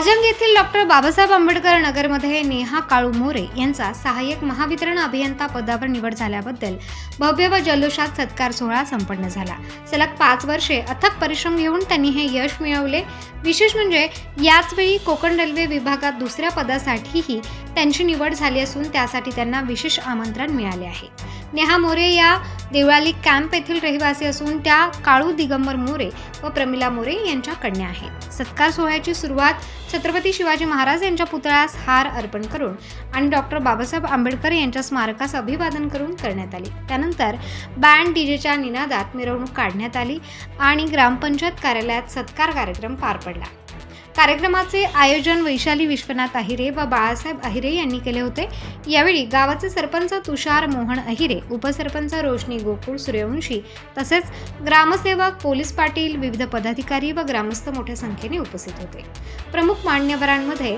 राजंग येथील डॉक्टर बाबासाहेब आंबेडकर नगरमध्ये नेहा काळू मोरे यांचा सहाय्यक महावितरण अभियंता पदावर निवड झाल्याबद्दल भव्य व जल्लोषात सत्कार सोहळा संपन्न झाला. सलग पाच वर्षे अथक परिश्रम घेऊन त्यांनी हे यश मिळवले. विशेष म्हणजे याचवेळी कोकण रेल्वे विभागात दुसऱ्या पदासाठीही त्यांची निवड झाली असून त्यासाठी त्यांना विशेष आमंत्रण मिळाले आहे. नेहा मोरे या देवळाली कॅम्प येथील रहिवासी असून त्या काळू दिगंबर मोरे व प्रमिला मोरे यांच्या कन्या आहेत. सत्कार सोहळ्याची सुरुवात छत्रपती शिवाजी महाराज यांच्या पुतळ्यास हार अर्पण करून आणि डॉक्टर बाबासाहेब आंबेडकर यांच्या स्मारकास अभिवादन करून करण्यात आली. त्यानंतर बँड डीजेच्या निनादात मिरवणूक काढण्यात आली आणि ग्रामपंचायत कार्यालयात सत्कार कार्यक्रम पार पडला. कार्यक्रमाचे आयोजन वैशाली विश्वनाथ अहिरे व बाळासाहेब अहिरे यांनी केले होते. यावेळी गावाचे सरपंच तुषार मोहन अहिरे उपसरपंच रोशनी गोकुळ सूर्यवंशी तसेच ग्रामसेवक पोलीस पाटील विविध पदाधिकारी व ग्रामस्थ मोठ्या संख्येने उपस्थित होते. प्रमुख मान्यवरांमध्ये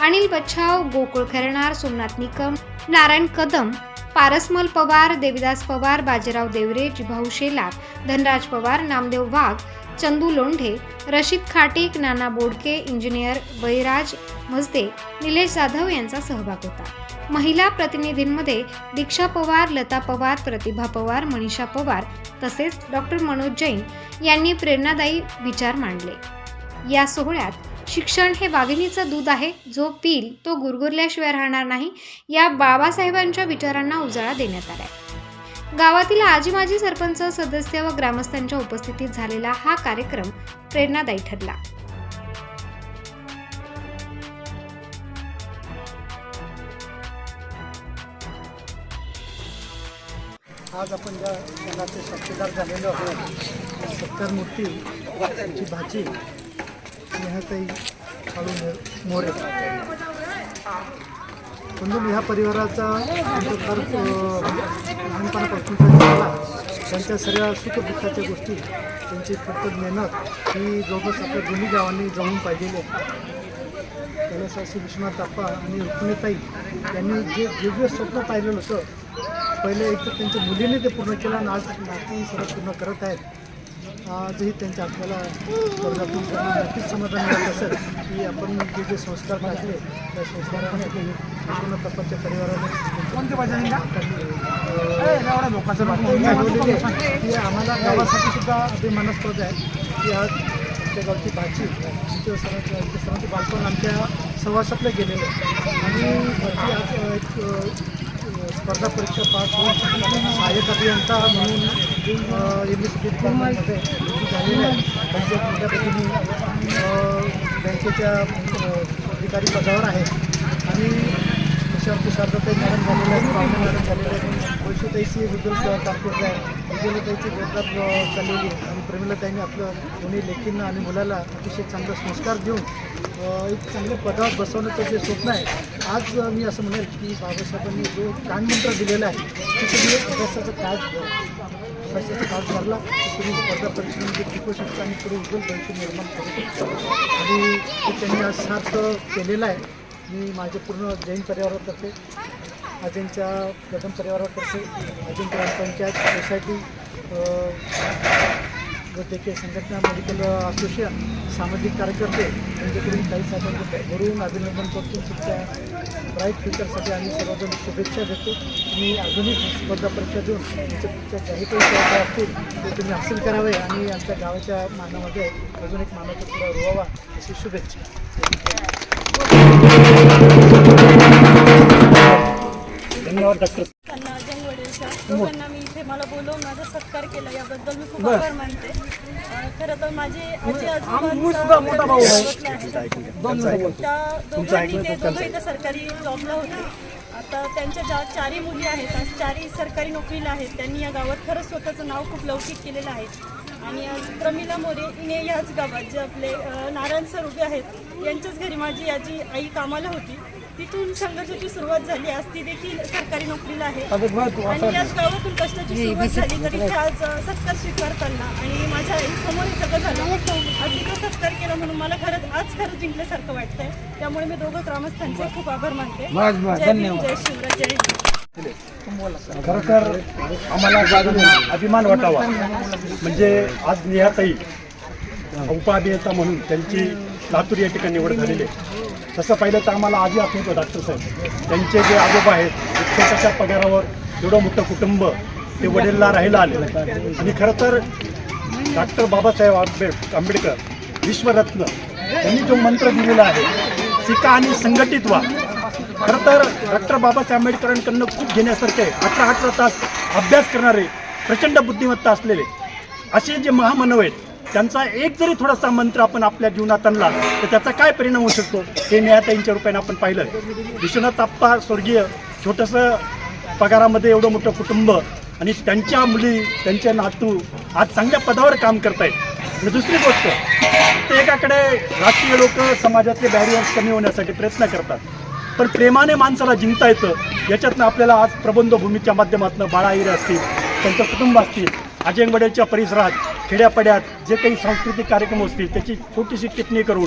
अनिल बच्छाव गोकुळ खेरणार सोमनाथ निकम नारायण कदम पारसमल पवार देविदास पवार बाजीराव देवरे जिभाऊ शेलार धनराज पवार नामदेव वाघ चंदू लोंढे रशीद खाटीक नाना बोडके इंजिनियर बैराज मजदे निलेश जाधव यांचा सहभाग होता. महिला प्रतिनिधींमध्ये दीक्षा पवार लता पवार प्रतिभा पवार मनीषा पवार तसेच डॉक्टर मनोज जैन यांनी प्रेरणादायी विचार मांडले. या सोहळ्यात शिक्षण हे वाघिणीचं दूध आहे. जो पील तो गुरगुरल्याशिवाय राहणार नाही या बाबासाहेबांच्या विचारांना उजाळा देण्यात आला आहे गावातील आजी माजी सरपंच सदस्य व ग्रामस्थांच्या उपस्थितीत झालेला हा कार्यक्रम प्रेरणादायी ठरला. आज आपण ज्या जगाचे साक्षीदार झालेलो आहोत सत्तर मूर्ती त्यांची भाजी स्नेहताई काळू मो- मोरे. म्हणून ह्या परिवाराचा लहानपणापासून त्यांच्या सगळ्या सुखदुःखाच्या गोष्टी त्यांची फक्त मेहनत ही जवळपास आपल्या दोन्ही गावांनी जमून पाहिलेली आहे. कैलासाशी विश्वनाथ आप्पा आणि रुक्मिणीताई यांनी जे दिव्य स्वप्न पाहिलेलं होतं पहिले एक तर त्यांच्या मुलीने ते पूर्ण केलं आणि आज नाती सगळं पूर्ण करत आहेत. आजही त्यांच्या आपल्याला त्यांना नक्कीच समाधान मिळत असेल की आपण जे जे संस्कार टाकले त्या संस्काराने पूर्ण तप्पाच्या परिवाराने लोकांचं की आम्हाला गावासाठी सुद्धा अभिमानास्पद आहे की आज आमच्या गावची भाजी आमच्या सर्वांचे बालपण आमच्या सहवासातलं गेलेलं. आहे आणि एक स्पर्धा परीक्षा पास होऊन सहाय्यक अभियंता म्हणून एम एस बी आहे त्यांच्या मोठ्या बँकेच्या अधिकारी पदावर आहे आणि तुषार तुषारताई मॅडम झालेले आहेत पाहुणे मॅडम झालेले आहेत वैशुताईची विद्युत कारकीर्द आहे. विद्युलताईची जोरदार चाललेली आहे. आणि प्रमिलाताईने आपलं दोन्ही लेखींना आणि मुलाला अतिशय चांगला संस्कार देऊन एक चांगल्या पदावर बसवण्याचं जे स्वप्न आहे आज मी असं म्हणेल की बाबासाहेबांनी जो कानमंत्र दिलेला आहे ते तुम्ही अभ्यासाचं काळ अभ्यासाचा काळ धरला तुम्ही स्पर्धा परीक्षेमध्ये टिकू शकता आणि पुढे उज्ज्वल भविष्य निर्माण करू शकता. आणि ते त्यांनी आज सार्थ केलेलं आहे. मी माझे पूर्ण जैन परिवारातर्फे अजिंच्या कदम परिवारातर्फे अजिंक्य ग्रामपंचायत सोसायटी वैद्यकीय संघटना मेडिकल असोसिएशन सामाजिक कार्यकर्ते यांच्याकडून काही साधन भरून अभिनंदन करतो. तुमच्या ब्राईट फ्युचरसाठी आम्ही सर्वजण शुभेच्छा देतो. तुम्ही अजूनही स्पर्धा परीक्षा देऊन तुमच्या काही काही स्पर्धा असतील ते तुम्ही हासिल करावे आणि आमच्या गावाच्या मानामध्ये अजून एक मानाचा पुढे रोवावा अशी शुभेच्छा. धन्यवाद डॉक्टर त्यांना जैन वडीलच्या दोघांना मी इथे मला बोलवून माझा सत्कार केला याबद्दल मी खूप आभार मानते अं, खरं तर माझे आजी आजोबांचा त्या दोघांनी ते दोघं इथं सरकारी जॉबला होते. आता त्यांच्या ज्या चारही मुली आहेत आज चारही सरकारी नोकरीला आहेत त्यांनी या गावात खरंच स्वतःचं नाव खूप लौकिक केलेलं आहे. आणि आज प्रमिला मोरे हिने याच गावात जे आपले नारायण सर उभे आहेत यांच्याच घरी माझी आजी आई कामाला होती. तिथून संघर्षाची सुरुवात झाली. आज ती देखील सरकारी नोकरीला आहे. आणि याच गावातून कष्टाची सुरुवात झाली तरी ते आज सत्कार स्वीकारताना. आणि माझ्यासमोर हे सगळं झालं. तिथं सत्कार केला म्हणून मला खरंच आज खरं जिंकल्यासारखं वाटतंय. त्यामुळे मी दोघं ग्रामस्थांचे खूप आभार मानते. जय भीम जय शिवराज जय हिंद. खरं तर आम्हाला अभिमान वाटावा. म्हणजे आज निहाताई उपअभिनेता म्हणून त्यांची लातूर या ठिकाणी निवड झालेली आहे. तसं पाहिलं तर आम्हाला आजी आठवतं डॉक्टर साहेब. त्यांचे जे आजोबा आहेत छोट्याशा पगारावर एवढं मोठं कुटुंब ते वडीलला राहायला आले. आणि खरं तर डॉक्टर बाबासाहेब आंबेड आंबेडकर विश्वरत्न. यांनी जो मंत्र दिलेला आहे शिका आणि संघटित व्हा. खरं तर डॉक्टर बाबासाहेब आंबेडकरांकडनं खूप घेण्यासारखे अठरा अठरा तास अभ्यास करणारे प्रचंड बुद्धिमत्ता असलेले असे जे महामानव आहेत त्यांचा एक जरी थोडासा मंत्र आपण आपल्या जीवनात आणला तर त्याचा काय परिणाम होऊ शकतो हे नेहाताईंच्या रूपाने आपण पाहिलं विश्वनाथ आप्पा स्वर्गीय छोटंसं पगारामध्ये एवढं मोठं कुटुंब आणि त्यांच्या मुली त्यांचे नातू आज चांगल्या पदावर काम करतायत. आणि दुसरी गोष्ट प्रत्येकाकडे राजकीय लोक समाजातले बॅरियर्स कमी होण्यासाठी प्रयत्न करतात. पण प्रेमाने माणसाला जिंकता येतं. याच्यातनं आपल्याला आज प्रबंधभूमीच्या माध्यमातून बाळा असतील त्यांचं कुटुंब असतील अजयंगवड्याच्या परिसरात खेड्यापाड्यात जे काही सांस्कृतिक कार्यक्रम असतील त्याची छोटीशी टिप्पणी करून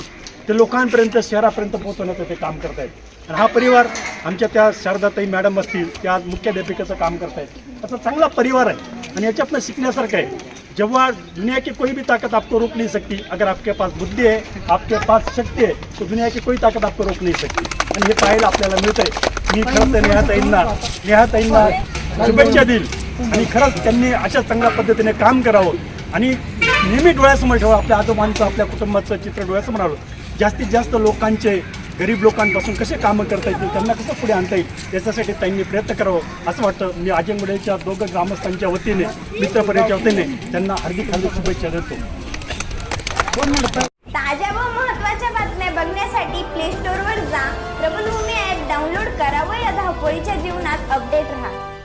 ते लोकांपर्यंत शहरापर्यंत पोहोचवण्याचं ते काम करत आहेत आणि हा परिवार आमच्या त्या शारदाताई मॅडम असतील त्या आज मुख्याध्यापिकेचं काम करतायत. असा चांगला परिवार आहे. आणि याच्यातनं शिकण्यासारखं आहे. जेव्हा दुनिया की कोई भी ताकत आपको रोक नहीं सकती। अगर आपके पास बुद्धि है आपके पास शक्ती आहे तो दुनियाची कोई ताकद आपको रोक नहीं सकती। आणि हे पाहायला आपल्याला मिळतंय. मी खरंच तर नेहाताईंना नेहाताईंना शुभेच्छा देईल. आणि खरंच त्यांनी अशा चांगल्या पद्धतीने काम करावं. आणि नेहमी डोळ्यासमोर ठेवा आपल्या आजोबांचं आपल्या कुटुंबाचं चित्र डोळ्यासमोर आलं. जास्तीत जास्त लोकांचे गरीब लोकांपासून कसे कामं करता येतील त्यांना कसं पुढे आणता येईल याच्यासाठी त्यांनी प्रयत्न करावं असं वाटतं. मी आजंगुड्याच्या दोघं ग्रामस्थांच्या वतीने मित्रपरेच्या वतीने त्यांना हार्दिक हार्दिक शुभेच्छा देतो. ताज्या व महत्त्वाच्या बातम्या बघण्यासाठी प्ले स्टोअरवर जा. प्रबलभूमी ॲप डाउनलोड करा व या धावपळीच्या जीवनात अपडेट राहा.